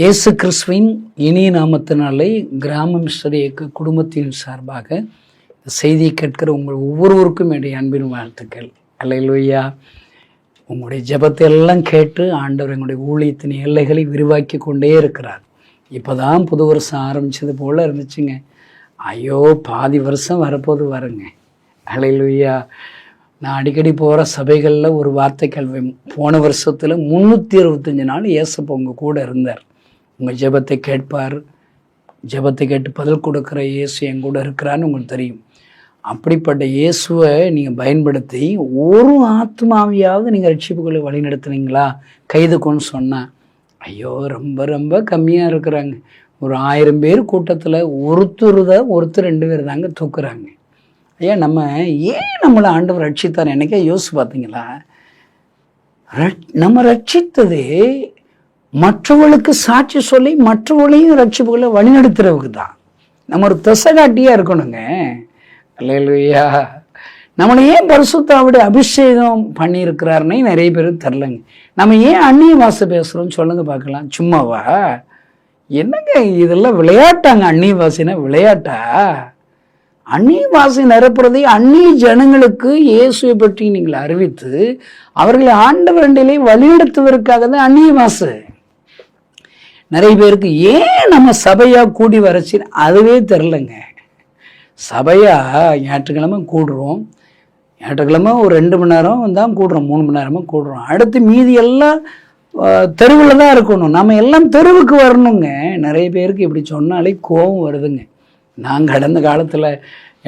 இயேசு கிறிஸ்துவின் இனிய நாமத்தினாலே கிராம மிஸ்டர் இயக்க குடும்பத்தின் சார்பாக செய்தியை கேட்கிற உங்கள் ஒவ்வொருவருக்கும் என்னுடைய அன்பின் வாழ்த்துக்கள். அல்லையா உங்களுடைய ஜெபத்தை எல்லாம் கேட்டு ஆண்டவர் எங்களுடைய ஊழியத்தின் எல்லைகளை விரிவாக்கி கொண்டே இருக்கிறார். இப்போ தான் புது வருஷம் ஆரம்பித்தது போல் இருந்துச்சுங்க. ஐயோ பாதி வருஷம் வரப்போது வருங்க. அலையிலுயா நான் அடிக்கடி போகிற சபைகளில் ஒரு வார்த்தை கல்வி போன வருஷத்தில் முந்நூற்றி அறுபத்தஞ்சு நாள் ஏசப்ப உங்கள் கூட இருந்தார். உங்கள் ஜெபத்தை கேட்பார். ஜெபத்தை கேட்டு பதில் கொடுக்குற இயேசு என் கூட இருக்கிறான்னு உங்களுக்கு தெரியும். அப்படிப்பட்ட இயேசுவை நீங்கள் பயன்படுத்தி ஒரு ஆத்மாவையாவது நீங்கள் ரட்சிப்புகளை வழிநடத்துனீங்களா? கைதுக்கோன்னு சொன்னேன் ஐயோ ரொம்ப ரொம்ப கம்மியாக இருக்கிறாங்க. ஒரு ஆயிரம் பேர் கூட்டத்தில் ஒருத்தர் தான் ஒருத்தர் ரெண்டு பேர் தாங்க தூக்குறாங்க. ஐயா நம்ம ஏன் நம்மளை ஆண்டவர் ரட்சித்தார்? எனக்கே யோசிச்சு பார்த்தீங்களா ரட்- நம்ம ரட்சித்ததே மற்றவர்களுக்கு சாட்சி சொல்லி மற்றவர்களையும் ரட்சிப்புகளை வழிநடத்துறவுக்கு தான். நம்ம ஒரு தசகாட்டியாக இருக்கணுங்க. இல்லையா நம்மளை ஏன் பரிசுத்தாவுடைய அபிஷேகம் பண்ணியிருக்கிறாருன்னே நிறைய பேர் தெரிலங்க. நம்ம ஏன் அந்நிய வாசை பேசுகிறோம்னு சொல்லுங்க பார்க்கலாம். சும்மாவா? என்னங்க இதெல்லாம் விளையாட்டாங்க அந்நிய வாசினா விளையாட்டா? அந்நிய வாசி நிரப்புறதை அந்நிய ஜனங்களுக்கு இயேசுவை பற்றி நீங்கள் அறிவித்து அவர்களை ஆண்டவரண்டிலே வழிநடத்துவதற்காக தான் அந்நிய வாசு நிறைய பேருக்கு ஏன் நம்ம சபையாக கூடி வரச்சின்னு அதுவே தெரிலங்க. சபையாக ஞாயிற்றுக்கிழமை கூடுறோம். ஞாயிற்றுக்கிழமை ஒரு ரெண்டு மணி நேரம் தான் கூடுறோம் மூணு மணி நேரமாக கூடுறோம். அடுத்து மீதி எல்லாம் தெருவில் தான் இருக்கணும். நம்ம எல்லாம் தெருவுக்கு வரணுங்க. நிறைய பேருக்கு இப்படி சொன்னாலே கோபம் வருதுங்க. நான் கடந்த காலத்தில்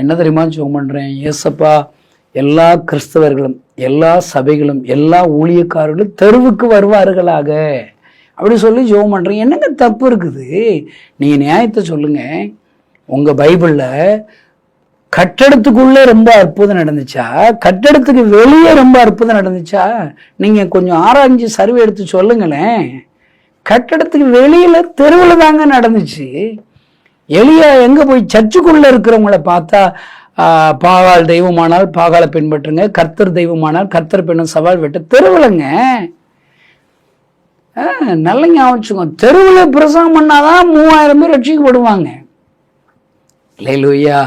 என்ன தெரியுமா ஜோம் பண்ணுறேன் ஏசப்பா எல்லா கிறிஸ்தவர்களும் எல்லா சபைகளும் எல்லா ஊழியக்காரர்களும் தெருவுக்கு வருவார்களாக. அப்படி சொல்லி ஜோம் பண்ணுறீங்க என்னங்க தப்பு இருக்குது? நீங்கள் நியாயத்தை சொல்லுங்கள் உங்கள் பைபிளில் கட்டடத்துக்குள்ளே ரொம்ப அற்புதம் நடந்துச்சா? கட்டடத்துக்கு வெளியே ரொம்ப அற்புதம் நடந்துச்சா? நீங்கள் கொஞ்சம் ஆராய்ஞ்சு சர்வே எடுத்து சொல்லுங்களேன். கட்டடத்துக்கு வெளியில் தெருவில் தாங்க நடந்துச்சு. எளியா எங்கே போய் சர்ச்சுக்குள்ளே இருக்கிறவங்கள பார்த்தா பாகால் தெய்வமானால் பாகாலை பின்பற்றுங்க கர்த்தர் தெய்வமானால் கர்த்தர் பெண்ணும் சவால் விட்டு தெருவிலங்க. நல்ல ஞாபகம் வச்சுக்கோங்க. தெருவில் பிரசவம் பண்ணாதான் மூவாயிரம் பேர் ரட்சிக்கப்படுவாங்க. லேலுயா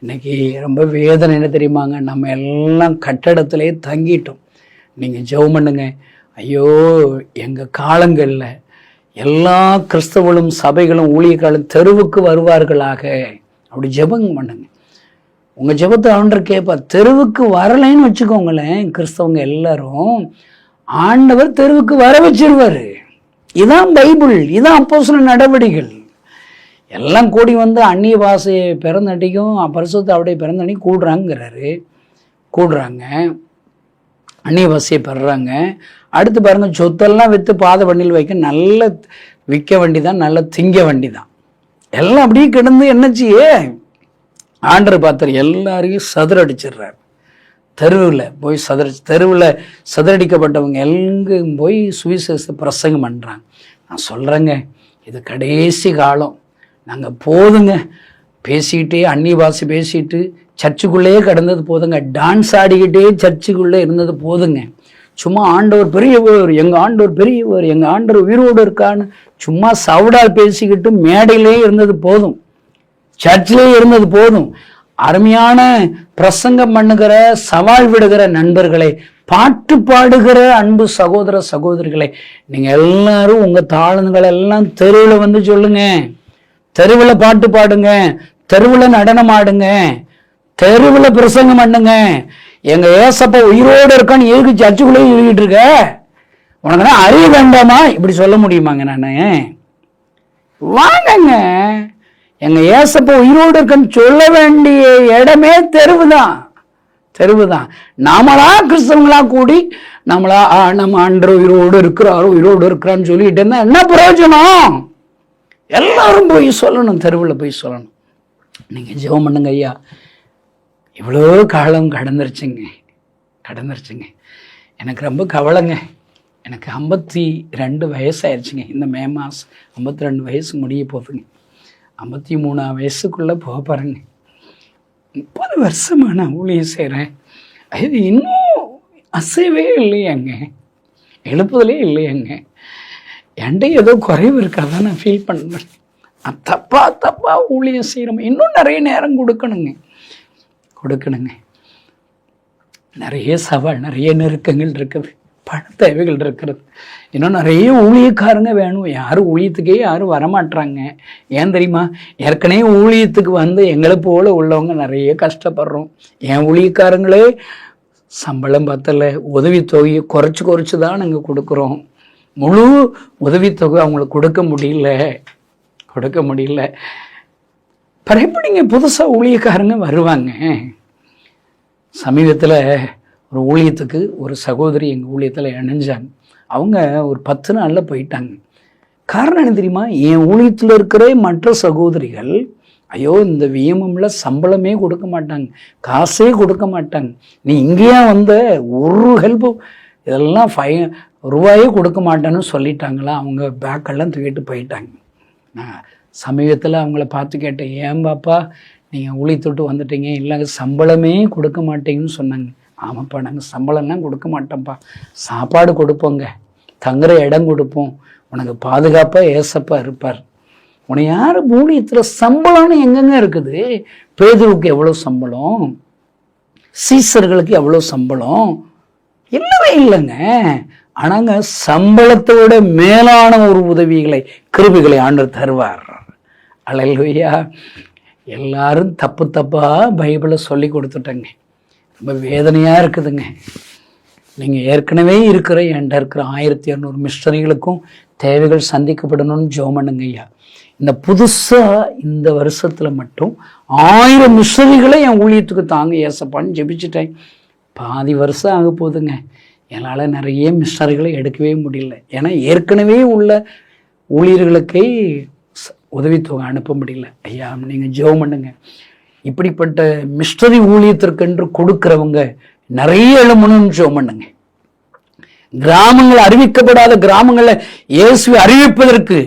இன்னைக்கு ரொம்ப வேதனை என்ன தெரியுமாங்க? நம்ம எல்லாம் கட்டடத்திலே தங்கிட்டோம். நீங்கள் ஜெபம் பண்ணுங்க. ஐயோ எங்கள் காலங்களில் எல்லா கிறிஸ்தவர்களும் சபைகளும் ஊழியர்களும் தெருவுக்கு வருவார்களாக. அப்படி ஜெபம் பண்ணுங்க. உங்கள் ஜெபத்தை அவன்ற கேட்பா தெருவுக்கு வரலைன்னு வச்சுக்கோங்களேன் கிறிஸ்தவங்க எல்லாரும் ஆண்டவர் தெருவுக்கு வர வச்சிருவாரு. இதான் பைபிள் இதான் அப்போ நடவடிக்கைகள். எல்லாம் கூடி வந்து அந்நிய பாசையை பிறந்தடிக்கும் பரிசுத்த அவடைய பிறந்தடி கூடுறாங்கிறாரு கூடுறாங்க. அந்நிய பாசையை பெறுறாங்க. அடுத்து பாருங்கள் சொத்தெல்லாம் விற்று பாத வண்டியில் வைக்க நல்ல விற்க வண்டி தான் நல்ல திங்க வண்டி தான் எல்லாம் அப்படியே கிடந்து என்னச்சியே ஆண்டர் பார்த்தர் எல்லாரையும் சதுரடிச்சிடுறாரு தெருவில் போய் சதுர தெருவில் சதுரடிக்கப்பட்டவங்க எங்கும் போய் சுவிசேஷ பிரசங்கம் பண்ணுறாங்க நான் சொல்கிறேங்க இது கடைசி காலம். நாங்கள் போதுங்க. பேசிக்கிட்டே அன்னி பாஷை பேசிட்டு சர்ச்சுக்குள்ளேயே கிடந்தது போதுங்க. டான்ஸ் ஆடிக்கிட்டே சர்ச்சுக்குள்ளே இருந்தது போதுங்க. சும்மா ஆண்டவர் பெரியவர் எங்கள் ஆண்டவர் பெரியவர் எங்கள் ஆண்டவர் உயிரோடு இருக்கான்னு சும்மா சவுடால் பேசிக்கிட்டு மேடையிலே இருந்தது போதும். சர்ச்சிலே இருந்தது போதும். அருமையான பிரசங்கம் பண்ணுகிற சவால் விடுகிற நண்பர்களை பாட்டு பாடுகிற அன்பு சகோதர சகோதரிகளே நீங்க எல்லாரும் உங்க தாளங்களை எல்லாம் தெருவில் வந்து சொல்லுங்க. தெருவில் பாட்டு பாடுங்க. தெருவில் நடனம் ஆடுங்க. தெருவில் பிரசங்கம் பண்ணுங்க. எங்க ஏசப்பா உயிரோடு இருக்கான்னு எதுக்கு சர்ச்சுக்குள்ளே எழுதிட்டு இருக்க? உனக்கு நான் அறிய வேண்டாமா? இப்படி சொல்ல முடியுமாங்க நான்? வாங்கங்க. எங்க ஏசப்ப உயிரோடு இருக்குன்னு சொல்ல வேண்டிய இடமே தெருவுதான். தெருவுதான். நாமளா கிறிஸ்தவங்களா கூடி நம்மளா ஆ, நம்ம அன்று உயிரோடு இருக்கிறாரோ உயிரோடு இருக்கிறான்னு சொல்லிட்டு இருந்தா என்ன பிரயோஜனம்? எல்லாரும் போய் சொல்லணும் தெருவில் போய் சொல்லணும். நீங்க ஜெபம் பண்ணுங்க ஐயா. இவ்வளோ காலம் கடந்துருச்சுங்க. கடந்துருச்சுங்க. எனக்கு ரொம்ப கவலைங்க. எனக்கு ஐம்பத்தி ரெண்டு வயசாயிருச்சுங்க. இந்த மே மாதம் ஐம்பத்தி ரெண்டு வயசு முடிய போகுதுங்க. ஐம்பத்தி மூணாம் வயசுக்குள்ளே போக பாருங்க முப்பது வருஷமா நான் ஊழியம் செய்கிறேன் இது இன்னும் அசைவே இல்லையாங்க. எழுப்புதலே இல்லையாங்க. என்கிட்ட ஏதோ குறைவு இருக்காதான் நான் ஃபீல் பண்ணுறேன் நான் தப்பா தப்பா ஊழியம் செய்கிறோம் இன்னும் நிறைய நேரம் கொடுக்கணுங்க. கொடுக்கணுங்க. நிறைய சவால் நிறைய நெருக்கங்கள் இருக்குது. பண தேவைகள் இருக்கிறது இன்னும் நிறைய ஊழியக்காரங்க வேணும். யாரும் ஊழியத்துக்கே யாரும் வரமாட்டுறாங்க ஏன் தெரியுமா? ஏற்கனவே ஊழியத்துக்கு வந்து எங்களை போல உள்ளவங்க நிறைய கஷ்டப்படுறோம். என் ஊழியக்காரங்களே? சம்பளம் பத்தலை. உதவித்தொகையை குறைச்சி குறைச்சி தான் நாங்கள் கொடுக்குறோம். முழு உதவித்தொகை அவங்களுக்கு கொடுக்க முடியல. கொடுக்க முடியல. பிறகு நீங்கள் புதுசாக ஊழியக்காரங்க வருவாங்க. சமீபத்தில் ஒரு ஊழியத்துக்கு ஒரு சகோதரி எங்கள் ஊழியத்தில் இணைஞ்சாங்க. அவங்க ஒரு பத்து நாளில் போயிட்டாங்க. காரணம் என்ன தெரியுமா? என் ஊழியத்தில் இருக்கிற மற்ற சகோதரிகள் ஐயோ இந்த விஎம்எம்ல சம்பளமே கொடுக்க மாட்டாங்க காசே கொடுக்க மாட்டாங்க. நீ இங்கேயா வந்த ஒரு ஹெல்ப்பு இதெல்லாம் ஃபை ரூபாயே கொடுக்க மாட்டேன்னு சொல்லிட்டாங்களா? அவங்க பேக்கெல்லாம் தூக்கிட்டு போயிட்டாங்க. நான் சமீபத்தில் அவங்கள பார்த்து கேட்டேன் ஏன் பாப்பா நீங்கள் ஊழியத்தொட்டு வந்துட்டீங்க இல்லை சம்பளமே கொடுக்க மாட்டேங்கன்னு சொன்னாங்க. ஆமாப்பா நாங்கள் சம்பளம்லாம் கொடுக்க மாட்டோம்ப்பா. சாப்பாடு கொடுப்போங்க. தங்குற இடம் கொடுப்போம். உனக்கு பாதுகாப்பாக ஏசப்பா இருப்பார். உன்னை யார் ஊழியத்தில் சம்பளம்னு எங்கெங்க இருக்குது? பேதுவுக்கு எவ்வளோ சம்பளம்? சீசர்களுக்கு எவ்வளோ சம்பளம்? இல்லவே இல்லைங்க. ஆனாங்க சம்பளத்தோட மேலான ஒரு உதவிகளை கிருபிகளை ஆண்டு தருவார். அழல்வையா எல்லாரும் தப்பு தப்பாக பைபிளை சொல்லி கொடுத்துட்டேங்க. ரொம்ப வேதனையாக இருக்குதுங்க. நீங்கள் ஏற்கனவே இருக்கிற என்கிட்ட இருக்கிற ஆயிரத்தி இரநூறு மிஸ்டரிகளுக்கும் தேவைகள் சந்திக்கப்படணும்னு ஜோம் பண்ணுங்க ஐயா. இந்த புதுசாக இந்த வருஷத்தில் மட்டும் ஆயிரம் மிஸ்டரிகளை என் ஊழியத்துக்கு தாங்க ஏசப்பான்னு ஜெபிச்சிட்டேன். பாதி வருஷம் ஆக போகுதுங்க என்னால் நிறைய மிஸ்டரிகளை எடுக்கவே முடியல. ஏன்னா ஏற்கனவே உள்ள ஊழியர்களுக்கே உதவித்தொகை அனுப்ப முடியல. ஐயா நீங்கள் ஜெபம் பண்ணுங்க. இப்படிப்பட்ட மிஸ்டரி ஊழியத்திற்கென்று கொடுக்கிறவங்க நிறைய எழுமணும்னு ஜெபம் பண்ணுங்க. கிராமங்கள் அறிவிக்கப்படாத கிராமங்களை இயேசுவை அறிவிப்பதற்கு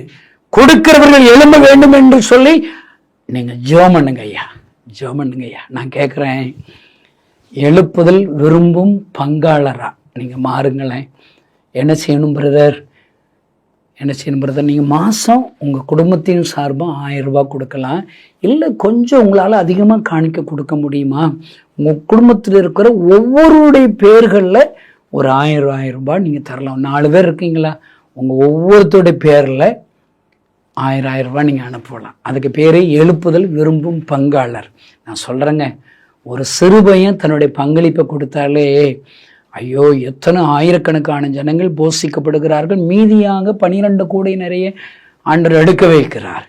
கொடுக்கிறவர்கள் எழும்ப வேண்டும் என்று சொல்லி நீங்கள் ஜோம் பண்ணுங்க ஐயா. ஜோம் பண்ணுங்க ஐயா. நான் கேட்குறேன் எழுப்புதல் விரும்பும் பங்காளரா. நீங்கள் மாறுங்களேன். என்ன செய்யணும் பிரதர்? என்ன செய்யணும் பிரதர் நீங்கள் மாதம் உங்கள் குடும்பத்தின் சார்பாக ஆயிரம் ரூபாய் கொடுக்கலாம். இல்லை கொஞ்சம் உங்களால் அதிகமாக காணிக்க கொடுக்க முடியுமா? உங்கள் குடும்பத்தில் இருக்கிற ஒவ்வொருடைய பேர்களில் ஒரு ஆயிரம் ஆயிரம் ரூபாய் நீங்கள் தரலாம். நாலு பேர் இருக்கீங்களா? உங்கள் ஒவ்வொருத்தருடைய பேரில் ஆயிரம் ஆயிரம் ரூபாய் நீங்கள் அனுப்பலாம். அதுக்கு பேர் எழுப்புதல் விரும்பும் பங்காளர். நான் சொல்கிறேங்க ஒரு சிறு பையன் தன்னுடைய பங்களிப்பை கொடுத்தாலே ஐயோ எத்தனை ஆயிரக்கணக்கான ஜனங்கள் போஷிக்கப்படுகிறார்கள். மீதியாக பனிரெண்டு கோடி நிறைய ஆண்டவர் எடுக்க வைக்கிறார்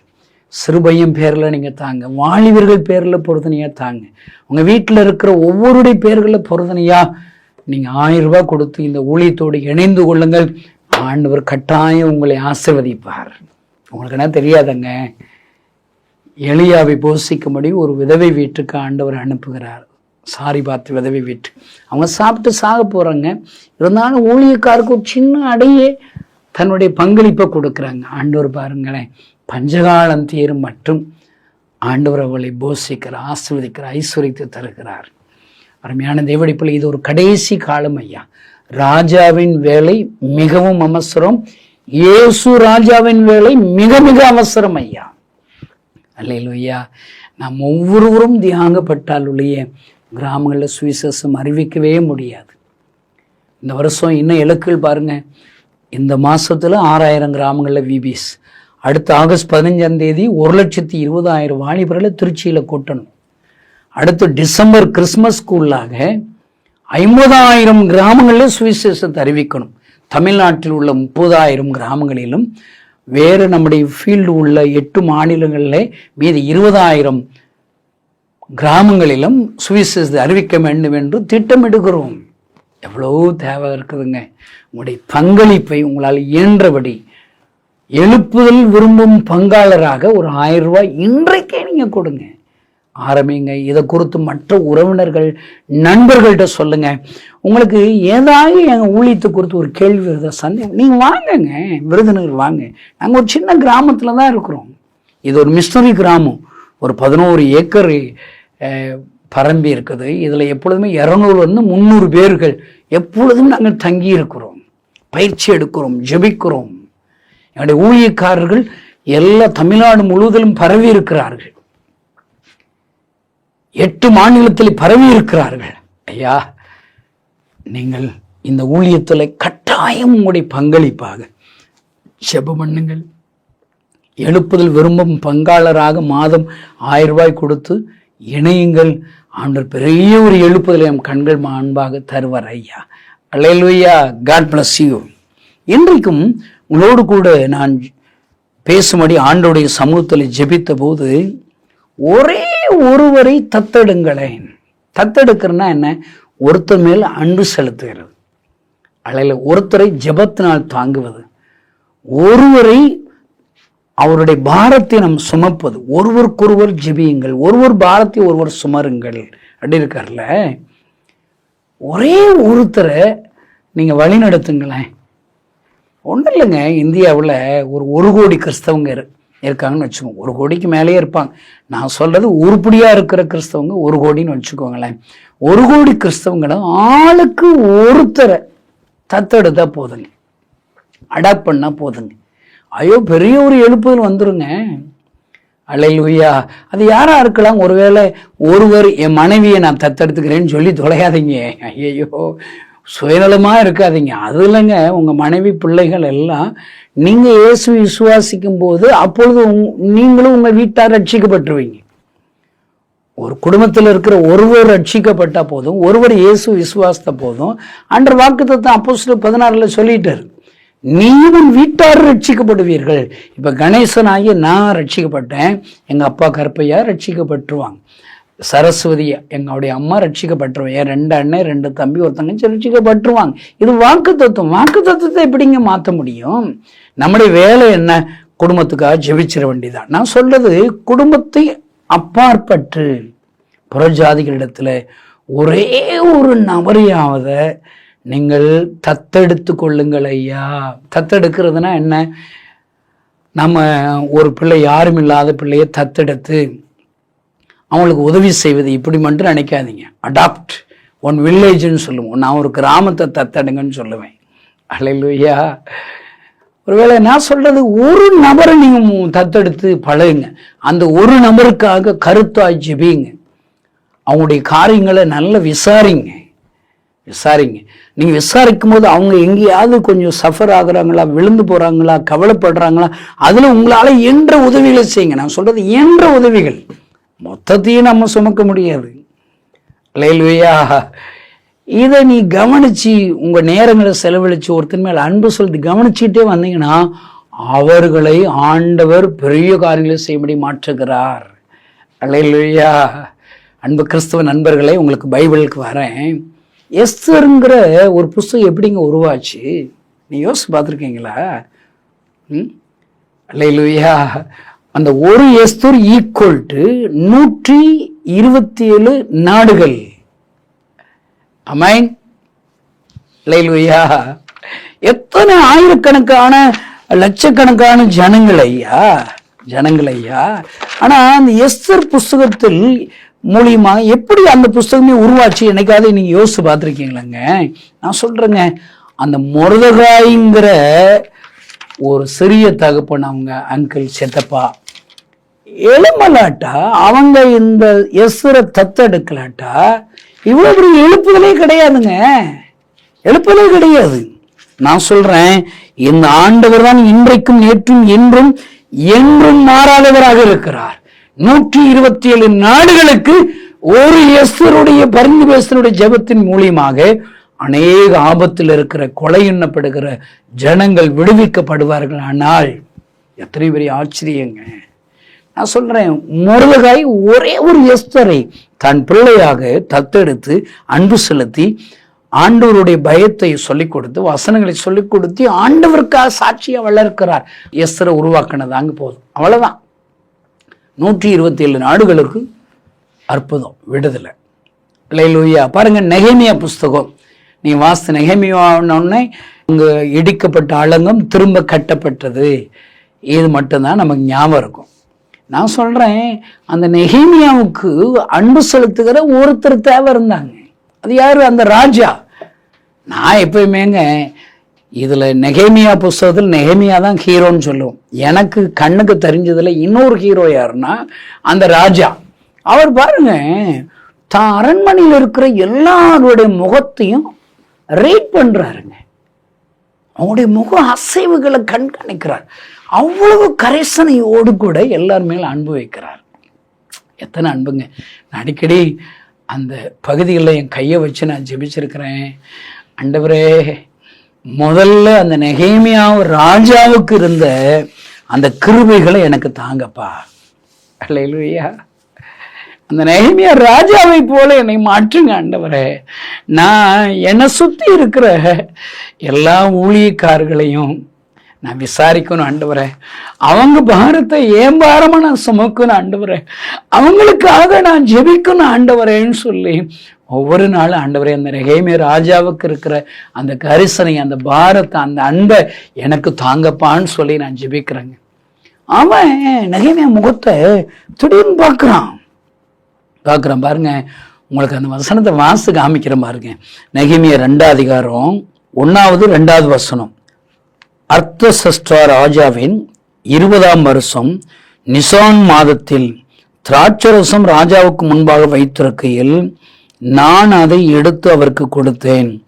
சிறுபையன் பேரில் நீங்கள் தாங்க வாலிபர்கள் பேரில் பொருத்தனையாக தாங்க. உங்கள் வீட்டில் இருக்கிற ஒவ்வொருடைய பேர்களில் பொருத்தனையாக நீங்கள் ஆயிரம் ரூபாய் கொடுத்து இந்த ஊழியத்தோடு இணைந்து கொள்ளுங்கள். ஆண்டவர் கட்டாயம் உங்களை ஆசிர்வதிப்பார். உங்களுக்கு என்ன தெரியாதங்க? எளியாவை போஷிக்கும்படி ஒரு விதவை வீட்டுக்கு ஆண்டவர் அனுப்புகிறார். சாரி பார்த்து விதவி வீட்டு. அவங்க சாப்பிட்டு சாக போகிறாங்க இருந்தாலும் ஊழியக்காருக்கு ஒரு சின்ன அடையே தன்னுடைய பங்களிப்பை கொடுக்குறாங்க. ஆண்டவர் பாருங்களேன் பஞ்சகாலம் தீரும் மற்றும் ஆண்டவர் அவளை போஷிக்கிறார் ஆசிர்வதிக்கிறார் ஐஸ்வரித்து தருகிறார். அருமையான தேவடிப்பில் இது ஒரு கடைசி காலம் ஐயா. ராஜாவின் வேலை மிகவும் அவசரம். இயேசு ராஜாவின் வேலை மிக மிக அவசரம் ஐயா. அல்லையா நாம் ஒவ்வொருவரும் தியாகப்பட்டால் ஒழிய கிராமங்களில் சுவிசேஷம் அறிவிக்கவே முடியாது. இந்த வருஷம் இன்னும் இலக்குகள் பாருங்க. இந்த மாசத்துல ஆறாயிரம் கிராமங்களில் விபிஸ் அடுத்த ஆகஸ்ட் பதினஞ்சாம் தேதி ஒரு லட்சத்தி இருபதாயிரம் வாலிபர்களை திருச்சியில் கூட்டணும். அடுத்து டிசம்பர் கிறிஸ்மஸ்க்குள்ளாக ஐம்பதாயிரம் கிராமங்களில் சுவிசேஷத்தை அறிவிக்கணும். தமிழ்நாட்டில் உள்ள முப்பதாயிரம் கிராமங்களிலும் வேறு நம்முடைய ஃபீல்டு உள்ள எட்டு மாநிலங்களில் மீதி இருபதாயிரம் கிராமங்களிலும் சுவிசேஷத்தை அறிவிக்க வேண்டும் என்று திட்டமிடுகிறோம். எவ்வளோ தேவை இருக்குதுங்க. உங்களுடைய பங்களிப்பை உங்களால் இயன்றபடி எழுப்புதல் விரும்பும் பங்காளராக ஒரு ஆயிரம் ரூபாய் இன்றைக்கே நீங்கள் கொடுங்க. ஆரம்பிங்க. இதை குறித்து மற்ற உறவினர்கள் நண்பர்கள்ட்ட சொல்லுங்க. உங்களுக்கு ஏதாவது எங்கள் ஊழியத்தை குறித்து ஒரு கேள்வி வருதா சந்தேகம்? நீங்கள் வாங்கங்க. விருதுநகர் வாங்க. நாங்கள் ஒரு சின்ன கிராமத்தில் தான் இருக்கிறோம். இது ஒரு மிஷினரி கிராமம். ஒரு பதினோரு ஏக்கர் பரம்பி இருக்குது. இதில் எப்பொழுதுமே இரநூறுலேருந்து முந்நூறு பேர்கள் எப்பொழுதும் நாங்கள் தங்கி இருக்கிறோம் பயிற்சி எடுக்கிறோம் ஜெபிக்கிறோம். என்னுடைய ஊழியக்காரர்கள் எல்லா தமிழ்நாடு முழுவதிலும் பரவி இருக்கிறார்கள். எட்டு மாநிலத்தில் பரவி இருக்கிறார்கள். ஐயா நீங்கள் இந்த ஊழியத்தில் கட்டாயம் உங்களுடைய பங்களிப்பாக செப பண்ணுங்கள். எழுப்புதல் விரும்பும் பங்காளராக மாதம் ஆயிரம் ரூபாய் கொடுத்து இணையுங்கள். ஆண்டவர் பெரிய ஒரு எழுப்புதலை நம் கண்கள் மாண்பாக தருவார் ஐயா. அல்லேலூயா காட் பிளஸ் யூ இன்றைக்கும் உங்களோடு கூட நான் பேசும்படி ஆண்டோடைய சமூகத்தில் ஜெபித்த போது ஒரே ஒருவரை தத்தெடுங்களேன். தத்தெடுக்கிறன்னா என்ன? ஒருத்தர் மேல் அன்பு செலுத்துகிறது. அலையில் ஒருத்தரை ஜெபத்தினால் தாங்குவது. ஒருவரை அவருடைய பாரத்தை நாம் சுமப்பது. ஒருவருக்கொருவர் ஜெபியுங்கள். ஒருவர் பாரத்தை ஒருவர் சுமருங்கள். அப்படி இருக்கார்ல? ஒரே ஒருத்தரை நீங்கள் வழி நடத்துங்களேன். ஒன்றும் இல்லைங்க. இந்தியாவில் ஒரு ஒரு கோடி கிறிஸ்தவங்க இரு இருக்காங்கன்னு வச்சுக்கோங்க. ஒரு கோடிக்கு மேலேயே இருப்பாங்க. நான் சொல்கிறது உருப்படியாக இருக்கிற கிறிஸ்தவங்க ஒரு கோடின்னு வச்சுக்கோங்களேன். ஒரு கோடி கிறிஸ்தவங்களும் ஆளுக்கு ஒருத்தரை தத்தெடுத்தா போதுங்க. அடாப்ட் பண்ணால் போதுங்க. ஐயோ பெரிய ஒரு எழுப்புதல் வந்துருங்க. அலையிலுயா. அது யாராக இருக்கலாம்? ஒருவேளை ஒருவர் என் மனைவியை நான் தத்தெடுத்துக்கிறேன்னு சொல்லி தொலையாதீங்க. ஐயோ சுயநலமாக இருக்காதீங்க. அது இல்லைங்க. உங்கள் மனைவி பிள்ளைகள் எல்லாம் நீங்கள் இயேசு விசுவாசிக்கும் போது அப்பொழுது உங் நீங்களும் உங்கள் வீட்டார் ரட்சிக்கப்பட்டுருவீங்க. ஒரு குடும்பத்தில் இருக்கிற ஒருவர் ரட்சிக்கப்பட்ட போதும். ஒருவர் இயேசு விசுவாசத்த போதும். அன்ற அப்போ சில பதினாறில் சொல்லிட்டாரு. நீயும் வீட்டார் ரட்சிக்கப்படுவீர்கள். இப்ப கணேசனாகி நான் ரட்சிக்கப்பட்டேன். எங்க அப்பா கருப்பையா ரட்சிக்கப்பட்டுருவாங்க. சரஸ்வதியா எங்களுடைய அம்மா ரட்சிக்கப்பட்டுருவாங்க. என் ரெண்டு அண்ணன் ரெண்டு தம்பி ஒரு தங்கச்சி ரட்சிக்கப்பட்டுருவாங்க. இது வாக்கு தத்துவம். வாக்கு தத்துவத்தை எப்படிங்க மாற்ற முடியும்? நம்முடைய வேலை என்ன? குடும்பத்துக்காக ஜெபிச்சிட வேண்டியதான் நான் சொல்றது குடும்பத்தை அப்பாற்பட்டு புறஜாதிகளிடத்துல ஒரே ஒரு நபரையாவத நீங்கள் தத்தெடுத்து கொள்ளுங்கள் ஐயா. தத்தெடுக்கிறதுனா என்ன? நம்ம ஒரு பிள்ளை யாரும் இல்லாத பிள்ளையை தத்தெடுத்து அவங்களுக்கு உதவி செய்வது இப்படி மட்டும் நினைக்காதீங்க. அடாப்ட் ஒன் வில்லேஜ்னு சொல்லுவோம். நான் ஒரு கிராமத்தை தத்தெடுங்கன்னு சொல்லுவேன். அலையிலுயா ஒருவேளை நான் சொல்றது ஒரு நபரை நீங்க தத்தெடுத்து பழகுங்க. அந்த ஒரு நபருக்காக கருத்தாய் ஜெபிங்க அவங்களுடைய காரியங்களை நல்லா விசாரிங்க. விசாரிங்க. நீங்கள் விசாரிக்கும் போது அவங்க எங்கேயாவது கொஞ்சம் சஃபர் ஆகுறாங்களா விழுந்து போகிறாங்களா கவலைப்படுறாங்களா அதில் உங்களால் என்ற உதவிகளை செய்யுங்க. நான் சொல்கிறது என்ற உதவிகள். மொத்தத்தையும் நம்ம சுமக்க முடியாது. லேல்வையா இதை நீ கவனிச்சு உங்கள் நேரங்களை செலவழித்து ஒருத்தன் மேல் அன்பு செலுத்தி கவனிச்சுட்டே வந்தீங்கன்னா அவர்களை ஆண்டவர் பெரிய காரியங்களை செய்யும்படி மாற்றுகிறார். அல்லையா அன்பு கிறிஸ்தவ நண்பர்களே உங்களுக்கு பைபிளுக்கு வரேன். எஸ்தருங்கிற ஒரு புஸ்தகம் எப்படிங்க உருவாச்சு? நீ யோசிச்சு பார்த்துருக்கீங்களா? ம்? அல்லையா அந்த ஒரு எஸ்தூர் ஈக்குவல் டு நூற்றி இருபத்தி ஏழு நாடுகள் அமைன் லைலுயா எத்தனை ஆயிரக்கணக்கான லட்சக்கணக்கான ஜனங்கள் ஐயா? ஜனங்கள் ஐயா. ஆனா அந்த எஸ்தர் புஸ்தகத்தில் மூலியமாக எப்படி அந்த புஸ்தகமே உருவாச்சு என்னைக்காவது நீங்கள் யோசிச்சு பார்த்துருக்கீங்களாங்க? நான் சொல்கிறேங்க அந்த முருதகாய்ங்கிற ஒரு சிறிய தகப்பன் அவங்க அங்கிள் செத்தப்பா. எழுமலாட்டா அவங்க இந்த எஸ்ரை தத்தெடுக்கலாட்டா இவ்வளோ பெரிய எழுப்புதலே கிடையாதுங்க. எழுப்புதலே கிடையாது. நான் சொல்கிறேன் இந்த ஆண்டவர் தான் இன்றைக்கும் நேற்றும் என்றும் என்றும் மாறாதவராக இருக்கிறார். நூற்றி இருபத்தி ஏழு நாடுகளுக்கு ஒரு எஸ்தருடைய பரிந்து பேசனுடைய ஜெபத்தின் மூலியமாக அநேக ஆபத்தில் இருக்கிற கொலை எண்ணப்படுகிற ஜனங்கள் விடுவிக்கப்படுவார்கள். ஆனால் எத்தனை பெரிய ஆச்சரியங்க. நான் சொல்றேன் முருகாய் ஒரே ஒரு எஸ்தரை தன் பிள்ளையாக தத்தெடுத்து அன்பு செலுத்தி ஆண்டவருடைய பயத்தை சொல்லிக் கொடுத்து வசனங்களை சொல்லிக் கொடுத்து ஆண்டவருக்காக சாட்சியை வளர்க்கிறார். எஸ்தரை உருவாக்கினதாங்க போதும். அவ்வளவுதான். நூற்றி இருபத்தி ஏழு நாடுகளுக்கு அற்புதம் விடுதலை. லைலூயா பாருங்க நெகேமியா புஸ்தகம். நீ வாஸ்து நெகேமியானோடனே இங்கே இடிக்கப்பட்ட அலங்கம் திரும்ப கட்டப்பட்டது. இது மட்டும்தான் நமக்கு ஞாபகம் இருக்கும். நான் சொல்கிறேன் அந்த நெகேமியாவுக்கு அன்பு செலுத்துகிற ஒருத்தர் தேவை இருந்தாங்க. அது யார்? அந்த ராஜா. நான் எப்பயுமேங்க இதில் நெகேமியா புஸ்தகத்தில் நெகேமியா தான் ஹீரோன்னு சொல்லுவோம். எனக்கு கண்ணுக்கு தெரிஞ்சதில் இன்னொரு ஹீரோ யாருன்னா அந்த ராஜா. அவர் பாருங்க தான் அரண்மனையில் இருக்கிற எல்லாருடைய முகத்தையும் ரீட் பண்ணுறாருங்க அவங்களுடைய முக அசைவுகளை கண்காணிக்கிறார். அவ்வளவு கரைசனையோடு கூட எல்லார் மேலும் அன்பு வைக்கிறார். எத்தனை அன்புங்க. நான் அடிக்கடி அந்த பகுதிகளில் என் கையை வச்சு நான் ஜெபிச்சிருக்கிறேன். அண்டவரே முதல்ல அந்த நெகேமியா ராஜாவுக்கு இருந்த அந்த கிருபைகளை எனக்கு தாங்கப்பா. அல்லையா அந்த நெகேமியா ராஜாவை போல என்னை மாற்றுங்க ஆண்டவரே. நான் என்னை சுத்தி இருக்கிற எல்லா ஊழியக்காரர்களையும் நான் விசாரிக்கணும் ஆண்டவரே. அவங்க பாரத்தை ஏன் பாரமா நான் சுமக்கணும் ஆண்டவரே. அவங்களுக்காக நான் ஜெபிக்கணும் ஆண்டவரேன்னு சொல்லி ஒவ்வொரு நாளும் ஆண்டவரே அந்த நெகேமியா ராஜாவுக்கு இருக்கிற அந்த கரிசனை அந்த பாரத்தை அந்த அன்பை எனக்கு தாங்கப்பான்னு சொல்லி நான் ஜெபிக்கிறேங்க. அவன் நெகேமியா முகத்தை திடீர்னு பார்க்குறான். பார்க்குறேன் பாருங்க உங்களுக்கு அந்த வசனத்தை வாசு காமிக்கிற பாருங்க. நகிமிய ரெண்டாவது அதிகாரம் ஒன்றாவது ரெண்டாவது வசனம். அர்த்தசஷ்டா ராஜாவின் இருபதாம் வருஷம் நிசான் மாதத்தில் திராட்சரசம் ராஜாவுக்கு முன்பாக வைத்திருக்கையில் நான் அதை எடுத்து அவருக்கு கொடுத்தேன்.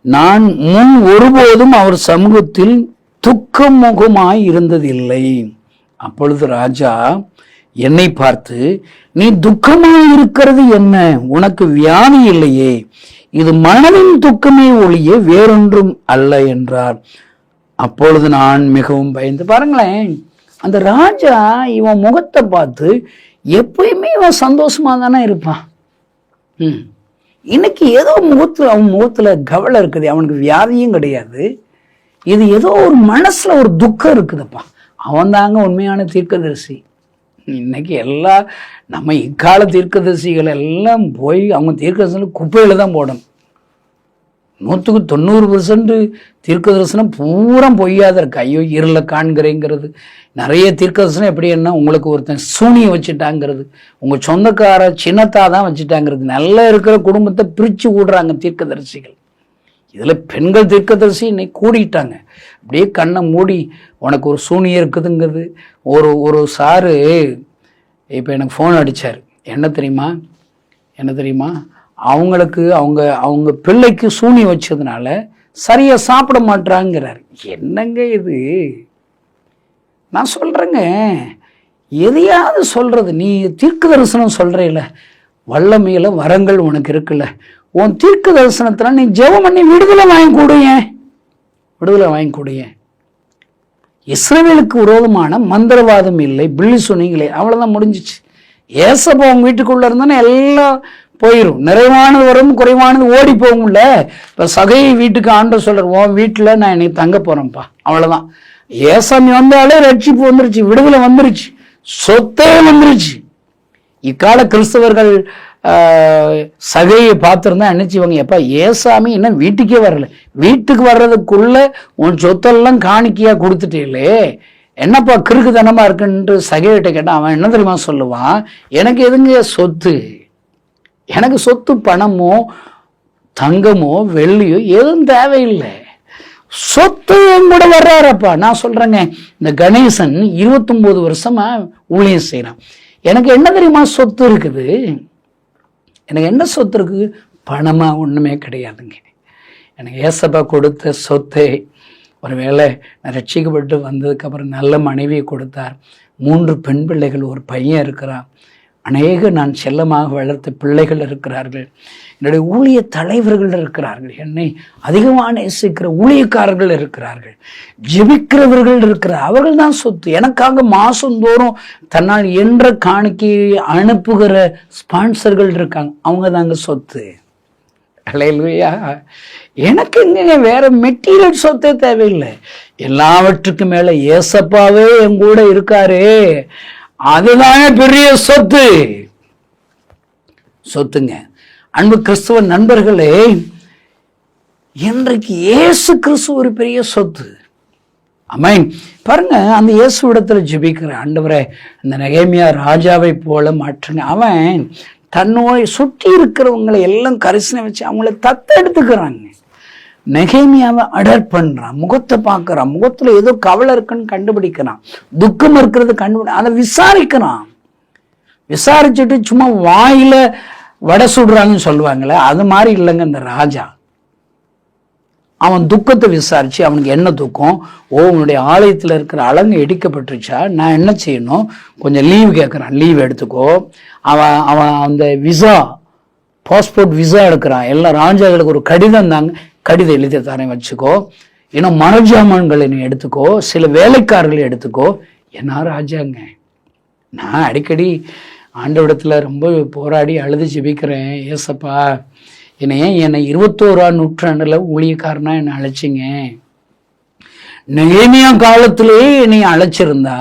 நான் முன் ஒருபோதும் அவர் சமூகத்தில் துக்கமுகமாய் இருந்ததில்லை. அப்பொழுது ராஜா என்னை பார்த்து நீ துக்கமாய் இருக்கிறது என்ன? உனக்கு வியாதி இல்லையே. இது மனதின் துக்கமே ஒழிய வேறொன்றும் அல்ல என்றார். அப்பொழுது நான் மிகவும் பயந்து பாருங்களேன் அந்த ராஜா இவன் முகத்தை பார்த்து எப்பயுமே இவன் சந்தோஷமா தானே இருப்பான்? ம். இன்னைக்கு ஏதோ முகத்துல அவன் முகத்துல கவலை இருக்குது அவனுக்கு வியாதியும் கிடையாது. இது ஏதோ ஒரு மனசுல ஒரு துக்கம் இருக்குதுப்பா. அவன் தாங்க உண்மையான தீர்க்கதரிசி. இன்னைக்கு எல்லா நம்ம இக்கால தீர்க்கதரிசிகள் எல்லாம் போய் அவங்க தீர்க்கதரிசிகள் குப்பையில தான் போடணும். நூற்றுக்கு தொண்ணூறு பர்சன்ட் தீர்க்க தரிசனம் பூரா பொய்யாத இருக்கு. ஐயோ இருள காண்கிறேங்கிறது. நிறைய தீர்க்க தரிசனம் எப்படி என்ன உங்களுக்கு ஒருத்தன் சூனியை வச்சுட்டாங்கிறது. உங்கள் சொந்தக்கார சின்னத்தா தான் வச்சுட்டாங்கிறது. நல்லா இருக்கிற குடும்பத்தை பிரித்து விடுறாங்க தீர்க்கதரிசிகள் இதில் பெண்கள் தீர்க்கதரிசி இன்னைக்கு கூடிட்டாங்க. அப்படியே கண்ணை மூடி உனக்கு ஒரு சூனியம் இருக்குதுங்கிறது. ஒரு ஒரு சாரு இப்போ எனக்கு ஃபோன் அடித்தார் என்ன தெரியுமா? என்ன தெரியுமா? அவங்களுக்கு அவங்க அவங்க பிள்ளைக்கு சூனி வச்சதுனால சரியா சாப்பிட மாட்டாங்கிறார் என்னங்க இது? நான் சொல்றேங்க எதையாவது சொல்றது நீ தீர்க்க தரிசனம் சொல்கிறேல வல்லமையில வரங்கள் உனக்கு இருக்குல்ல உன் தீர்க்க தரிசனத்தில் நீ ஜெபம் பண்ணி விடுதலை வாங்கி கொடுங்க விடுதலை வாங்கி கொடுங்க இஸ்ரேலுக்கு விரோதமான மந்திரவாதம் இல்லை பில்லி சொன்னீங்களே அவ்வளவுதான் முடிஞ்சிச்சு. ஏசப்போ உங்க வீட்டுக்குள்ளே இருந்தானே எல்லாம் போயிடும் நிறைவானது வரும் குறைவானது ஓடி போகும்ல. இப்போ சகை வீட்டுக்கு ஆண்டு சொல்கிற உன் வீட்டில் நான் இன்னைக்கு தங்க போகிறேன்ப்பா அவ்வளோதான் ஏசாமி வந்தாலே ரட்சிப்பு வந்துருச்சு விடுதலை வந்துருச்சு சொத்தே வந்துருச்சு. இக்கால கிறிஸ்தவர்கள் சகையை பார்த்துருந்தா நினைச்சுவாங்க எப்பா ஏசாமி இன்னும் வீட்டுக்கே வரல. வீட்டுக்கு வர்றதுக்குள்ள உன் சொத்தெல்லாம் காணிக்கையாக கொடுத்துட்டீங்களே. என்னப்பா கிறுக்குத்தனமாக இருக்குன்ட்டு சகையிட்ட கேட்டால் அவன் என்ன தெரியுமா சொல்லுவான்? எனக்கு எதுங்க சொத்து? எனக்கு சொத்து பணமோ தங்கமோ வெள்ளியோ எதுவும் தேவையில்லை. சொத்து என் கூட வர்றாரப்பா. நான் சொல்றேங்க இந்த கணேசன் இருபத்தொன்பது வருஷமா ஊழியம் செய்கிறான் எனக்கு என்ன தெரியுமா சொத்து இருக்குது? எனக்கு என்ன சொத்து இருக்கு? பணமா ஒண்ணுமே கிடையாதுங்க. எனக்கு ஏசப்பா கொடுத்த சொத்தை ஒருவேளை நான் ரட்சிக்கப்பட்டு வந்ததுக்கப்புறம் நல்ல மனைவியை கொடுத்தார். மூன்று பெண் பிள்ளைகள் ஒரு பையன் இருக்கிறான். அநேக நான் செல்லமாக வளர்த்த பிள்ளைகள் இருக்கிறார்கள். என்னுடைய ஊழிய தலைவர்கள் இருக்கிறார்கள். என்னை அதிகமாக நேசிக்கிற ஊழியக்காரர்கள் இருக்கிறார்கள். ஜெபிக்கிறவர்கள் இருக்கிறார் அவர்கள் தான் சொத்து. எனக்காக மாதந்தோறும் தன்னால் என்ற காணிக்கையை அனுப்புகிற ஸ்பான்சர்கள் இருக்காங்க. அவங்க தாங்க சொத்து எனக்கு இங்கே வேற மெட்டீரியல் சொத்தே தேவையில்லை. எல்லாவற்றுக்கும் மேலே ஏசப்பாவே என் கூட இருக்காரே. அதுதானே பெரிய சொத்து. சொத்துங்க. அன்பு கிறிஸ்துவ நண்பர்களே இன்றைக்கு இயேசு கிறிஸ்துவ ஒரு பெரிய சொத்து. அமைன் பாருங்க அந்த இயேசு இடத்துல ஜெபிக்கிற ஆண்டவரை இந்த நகைமியா ராஜாவை போல மாற்றுங்க அவன் தன்னோட சுற்றி இருக்கிறவங்களை எல்லாம் கரிசனை வச்சு அவங்கள தத்தெடுத்துக்கிறாங்க. நெகேமியாவை அடர் பண்றான் முகத்தை பார்க்கறான் முகத்துல ஏதோ கவலை இருக்குன்னு கண்டுபிடிக்கிறான் துக்கம் இருக்கிறது கண்டுபிடி அதை விசாரிக்கிறான். விசாரிச்சுட்டு சும்மா வாயில வடை சுடுறாங்கன்னு சொல்லுவாங்களே அது மாதிரி இல்லைங்க இந்த ராஜா. அவன் துக்கத்தை விசாரிச்சு அவனுக்கு என்ன துக்கம்? ஓ உன்னுடைய ஆலயத்தில் இருக்கிற அலங்கு இடிக்கப்பட்டுருச்சா? நான் என்ன செய்யணும்? கொஞ்சம் லீவ் கேட்குறான் லீவ் எடுத்துக்கோ. அவன் அவன் அந்த விசா பாஸ்போர்ட் விசா எடுக்கிறான். எல்லா ராஜாக்களுக்கு ஒரு கடிதம் தாங்க கடிதம் எழுதி தரேன் வச்சுக்கோ. இன்னும் மனோஜாமான்களை நீ எடுத்துக்கோ. சில வேலைக்காரர்களை எடுத்துக்கோ. என்ன ராஜாங்க நான் அடிக்கடி ஆண்டவிடத்தில் ரொம்ப போராடி அழுது ஜெபிக்கிறேன். ஏசப்பா என்னை ஏன் என்னை இருபத்தோராம் நூற்றாண்டில் ஊழியக்காரனா என்னை அழைச்சிங்க? நெகேமியா காலத்திலேயே என்னை அழைச்சிருந்தா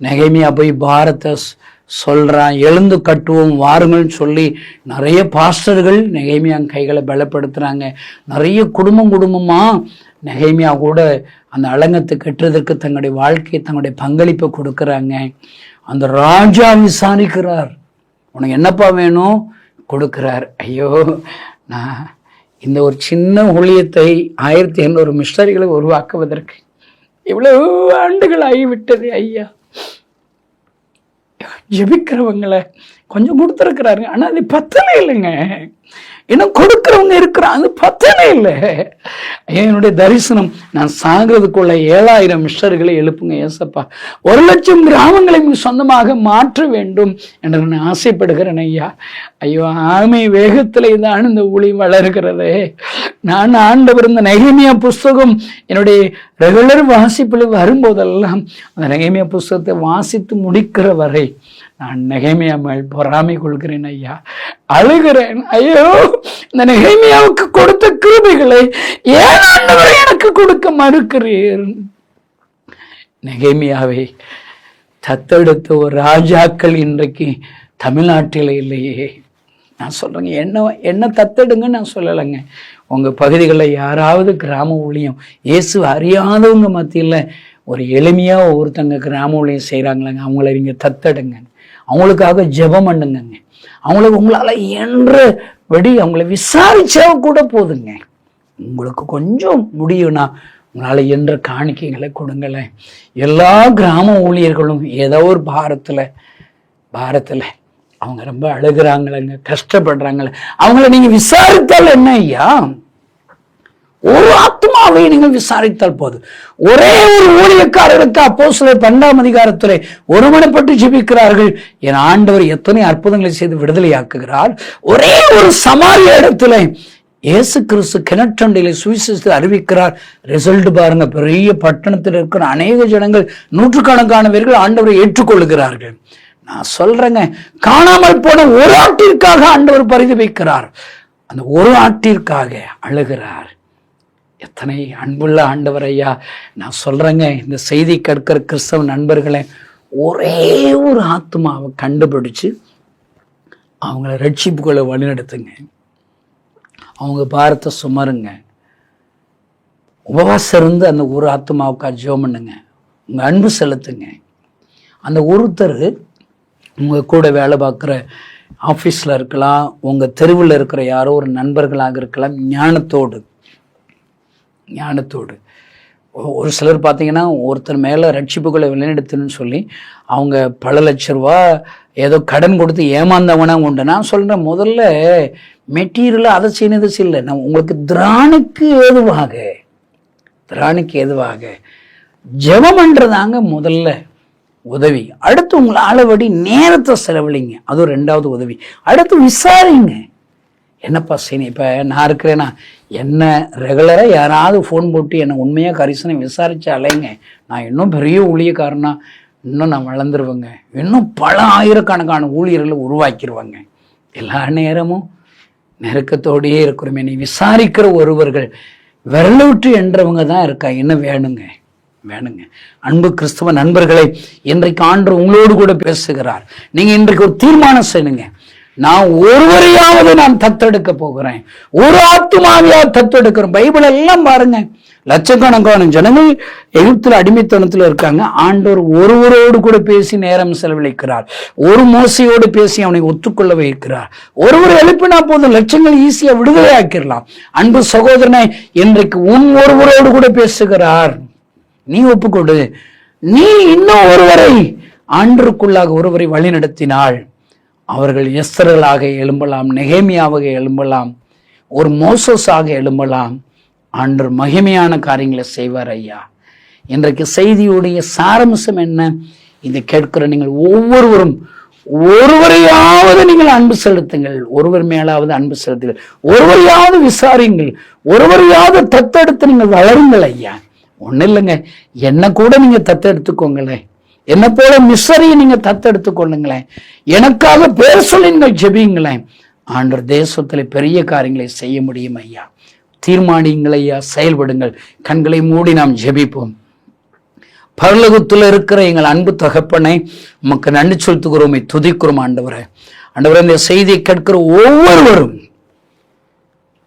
நெகேமியா போய் பாரத சொல்கிறான் எழுந்து கட்டுவோம் வாருங்கள்னு சொல்லி நிறைய பாஸ்டர்கள் நெகேமியா கைகளை பலப்படுத்துகிறாங்க நிறைய குடும்பம் குடும்பமாக நெகேமியா கூட அந்த அலங்கத்தை கட்டுறதுக்கு தங்களுடைய வாழ்க்கையை தங்களுடைய பங்களிப்பை கொடுக்குறாங்க. அந்த ராஜா விசாரிக்கிறார். உனக்கு என்னப்பா வேணும்? கொடுக்குறார். ஐயோ நான் இந்த ஒரு சின்ன ஊழியத்தை ஆயிரத்தி எண்ணூறு மிஷனரிகளை உருவாக்குவதற்கு இவ்வளவு ஆண்டுகள் ஆகிவிட்டது ஐயா. ஜெபிக்கிறவங்களை கொஞ்சம் கொடுத்துருக்குறாருங்க. ஆனால் அது பத்தலை இல்லைங்க. இன்னும் கொடுக்கிறவங்க இருக்கிறாங்க அது பத்தலை இல்லை என்னுடைய தரிசனம் நான் சாகிறதுக்குள்ள ஏழாயிரம் மிஷர்களை எழுப்புங்க ஏசப்பா. ஒரு லட்சம் கிராமங்களை சொந்தமாக மாற்ற வேண்டும் என்று நான் ஆசைப்படுகிறேன் ஐயா. ஐயோ ஆமை வேகத்திலே தான் இந்த ஒளி வளர்கிறதே. நான் ஆண்டவர் இந்த நெகேமியா புஸ்தகம் என்னுடைய ரெகுலர் வாசிப்பில் வரும்போதெல்லாம் அந்த நெகேமியா புஸ்தகத்தை வாசித்து முடிக்கிற வரை நான் நெகைமையா மேல் பொறாமை கொள்கிறேன் ஐயா. அழுகிறேன். ஐயோ இந்த நெகைமையாவுக்கு கொடுத்த கிருபிகளை ஏன் எனக்கு கொடுக்க மறுக்கிறீர்? நெகைமையாவை தத்தெடுத்த ஒரு ராஜாக்கள் இன்றைக்கு தமிழ்நாட்டில் இல்லையே. நான் சொல்கிறேங்க என்ன என்ன தத்தெடுங்கன்னு நான் சொல்லலைங்க. உங்கள் பகுதிகளில் யாராவது கிராம ஊழியம் இயேசு அறியாதவங்க மத்தியில் ஒரு எளிமையாக ஒருத்தங்க கிராம ஊழியம் செய்கிறாங்களேங்க அவங்கள நீங்கள் தத்தெடுங்க. அவங்களுக்காக ஜெபம் பண்ணுங்கங்க. அவங்களுக்கு உங்களால் இயன்ற படி அவங்கள விசாரிச்சா கூட போதுங்க. உங்களுக்கு கொஞ்சம் முடியும்னா உங்களால் என்ற காணிக்கைகளை கொடுங்களேன். எல்லா கிராம ஊழியர்களும் ஏதோ ஒரு பாரத்தில் பாரத்தில் அவங்க ரொம்ப அழுகிறாங்களேங்க கஷ்டப்படுறாங்களே அவங்கள நீங்கள் விசாரித்தால் என்ன ஐயா? ஒரு ஆத்மாவை நீங்கள் விசாரித்தால் போதும். ஒரே ஒரு ஊழியக்காரருக்கு அப்போ சில பன்னெண்டாம் அதிகாரத்திலே ஒருமனப்பட்டு ஜெபிக்கிறார்கள். என் ஆண்டவர் எத்தனை அற்புதங்களை செய்து விடுதலையாக்குகிறார். ஒரே ஒரு சமாரிய இடத்துல இயேசு கிறிஸ்து கிணற்றண்டையில சுவிசேஷத்தை அறிவிக்கிறார். ரிசல்ட் பாருங்க பெரிய பட்டணத்தில் இருக்கிற அநேக ஜனங்கள் நூற்றுக்கணக்கானவர்கள் ஆண்டவரை ஏற்றுக்கொள்கிறார்கள் நான் சொல்றேங்க காணாமல் போன ஒரு ஆட்டிற்காக ஆண்டவர் பரிதவிக்கிறார் அந்த ஒரு ஆட்டிற்காக அழுகிறார். எத்தனை அன்புள்ள ஆண்டவர் ஐயா நான் சொல்கிறேங்க இந்த செய்தி கேட்கிற கிறிஸ்தவ நண்பர்களை ஒரே ஒரு ஆத்மாவை கண்டுபிடிச்சு அவங்கள ரட்சிப்புக்குள்ள வழிநடத்துங்க. அவங்க பாரத்தை சுமருங்க. உபவாசம் இருந்து அந்த ஒரு ஆத்மாவுக்காக ஜோம் பண்ணுங்க. உங்கள் அன்பு செலுத்துங்க. அந்த ஒருத்தர் உங்கள் கூட வேலை பார்க்குற ஆஃபீஸில் இருக்கலாம் உங்கள் தெருவில் இருக்கிற யாரோ ஒரு நண்பர்களாக இருக்கலாம் ஞானத்தோடு ஞானத்தோடு. ஒரு சிலர் பார்த்தீங்கன்னா ஒருத்தர் மேலே ரட்சிப்புகளை வெளிநடத்தணும்னு சொல்லி அவங்க பல லட்ச ரூபா ஏதோ கடன் கொடுத்து ஏமாந்தவனா உண்டு. நான் சொல்கிறேன் முதல்ல மெட்டீரியலாக அதை செய்யறது இல்லை நான் உங்களுக்கு திராணுக்கு ஏதுவாக திராணுக்கு ஏதுவாக ஜெபம் முதல்ல உதவி. அடுத்து உங்களை அளவடி நேரத்தை செலவழிங்க. அதுவும் ரெண்டாவது உதவி. அடுத்து விசாரிங்க. என்னப்பா சீனி இப்போ நான் இருக்கிறேன்னா என்ன ரெகுலராக யாராவது ஃபோன் போட்டு என்னை உண்மையாக கரிசனை விசாரித்து அலைங்க. நான் இன்னும் பெரிய ஊழியக்காரனா? இன்னும் நான் வளர்ந்துருவேங்க. இன்னும் பல ஆயிரக்கணக்கான ஊழியர்களை உருவாக்கிடுவாங்க எல்லா நேரமும் நெருக்கத்தோடையே இருக்கிறோமே. நீ விசாரிக்கிற ஒருவர்கள் விரலவிட்டு என்றவங்க தான் இருக்கா? இன்னும் வேணுங்க? வேணுங்க. அன்பு கிறிஸ்தவ நண்பர்களை இன்றைக்கு ஆண்டு உங்களோடு கூட பேசுகிறார். நீங்கள் இன்றைக்கு ஒரு தீர்மானம் செய்யுங்க. நான் ஒருவரையாவது நான் தத்தெடுக்க போகிறேன். ஒரு ஆத்துமாவையா தத்தெடுக்கிறோம் பைபிள் எல்லாம் பாருங்க. லட்சக்கணக்கான ஜனங்கள் எகிப்தில் அடிமைத்தனத்தில் இருக்காங்க. ஆண்டோர் ஒருவரோடு கூட பேசி நேரம் செலவழிக்கிறார். ஒரு மோசையோடு பேசி அவனை ஒத்துக்கொள்ள வைக்கிறார். ஒருவர் எழுப்பினா போதும் லட்சங்கள் ஈஸியா விடுதலை ஆக்கிடலாம் அன்பு சகோதரனை இன்றைக்கு உன் ஒருவரோடு கூட பேசுகிறார். நீ ஒப்புக்கொடு. நீ இன்னும் ஒருவரை ஆண்டருக்குள்ளாக ஒருவரை வழிநடத்தினாள் அவர்கள் எஸ்தர்களாக எழும்பலாம் நெகேமியாவாக எழும்பலாம் ஒரு மோசஸாக எழும்பலாம். அன்று மகிமையான காரியங்களை செய்வார் ஐயா. இன்றைக்கு செய்தியுடைய சாரம்சம் என்ன? இதை கேட்கிற நீங்கள் ஒவ்வொருவரும் ஒருவரையாவது நீங்கள் அன்பு செலுத்துங்கள். ஒருவர் மேலாவது அன்பு செலுத்துங்கள். ஒருவரையாவது விசாரியுங்கள் ஒருவரையாவது தத்தெடுத்து நீங்கள் வளருங்கள் ஐயா. ஒன்றும் இல்லைங்க. என்ன கூட நீங்கள் தத்தெடுத்துக்கோங்களேன். என்னை போல மிஸ்ஸரியை நீங்க தத்தெடுத்துக் கொள்ளுங்களேன் எனக்காக பேர் சொல்லி நீங்கள் ஜெபியுங்களேன். ஆண்டர் தேசத்துல பெரிய காரியங்களை செய்ய முடியும் ஐயா. தீர்மானியுங்கள் ஐயா செயல்படுங்கள். கண்களை மூடி நாம் ஜெபிப்போம். பரலோகத்துல இருக்கிற எங்கள் அன்பு தகப்பனை உமக்கு நன்றி செலுத்துகிறோமே துதிக்கிறோம் ஆண்டவரை. ஆண்டவரை இந்த செய்தியை கேட்கிற ஒவ்வொருவரும்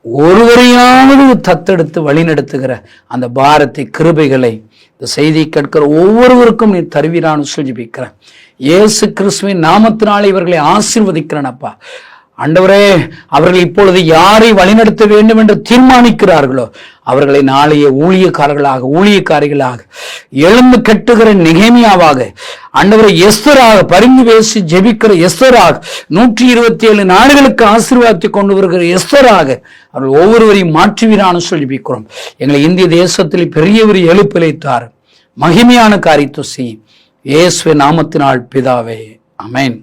ஒருவரையாவது தத்தெடுத்து வழிநடத்துகிற அந்த பாரத்தை கிருபைகளை இந்த செய்தி கேட்கிற ஒவ்வொருவருக்கும் நீ தருவீரான்னு சொல்லிப்பிக்கிறேன் இயேசு கிறிஸ்துவின் நாமத்தினாலே இவர்களை ஆசீர்வதிக்கிறேன் அப்பா. ஆண்டவரே அவர்கள் இப்பொழுது யாரை வழிநடத்த வேண்டும் என்று தீர்மானிக்கிறார்களோ அவர்களை நாளைய ஊழியக்காரர்களாக ஊழியக்காரிகளாக எழுந்து கட்டுகிற நிகேமியாவாக ஆண்டவரை எஸ்தராக பரிந்து பேசி ஜெபிக்கிற எஸ்தராக நூற்றி இருபத்தி ஏழு நாடுகளுக்கு ஆசீர்வாதத்தை கொண்டு வருகிற எஸ்தராக அவர்கள் ஒவ்வொருவரையும் மாற்றுவீரான சொல்லிப்பிக்கிறோம் எங்களை இந்திய தேசத்தில் பெரியவர் எழுப்பிழைத்தார். மகிமையான காரியத்தை செய்யும். இயேசுவின் நாமத்தினால் பிதாவே. அமேன்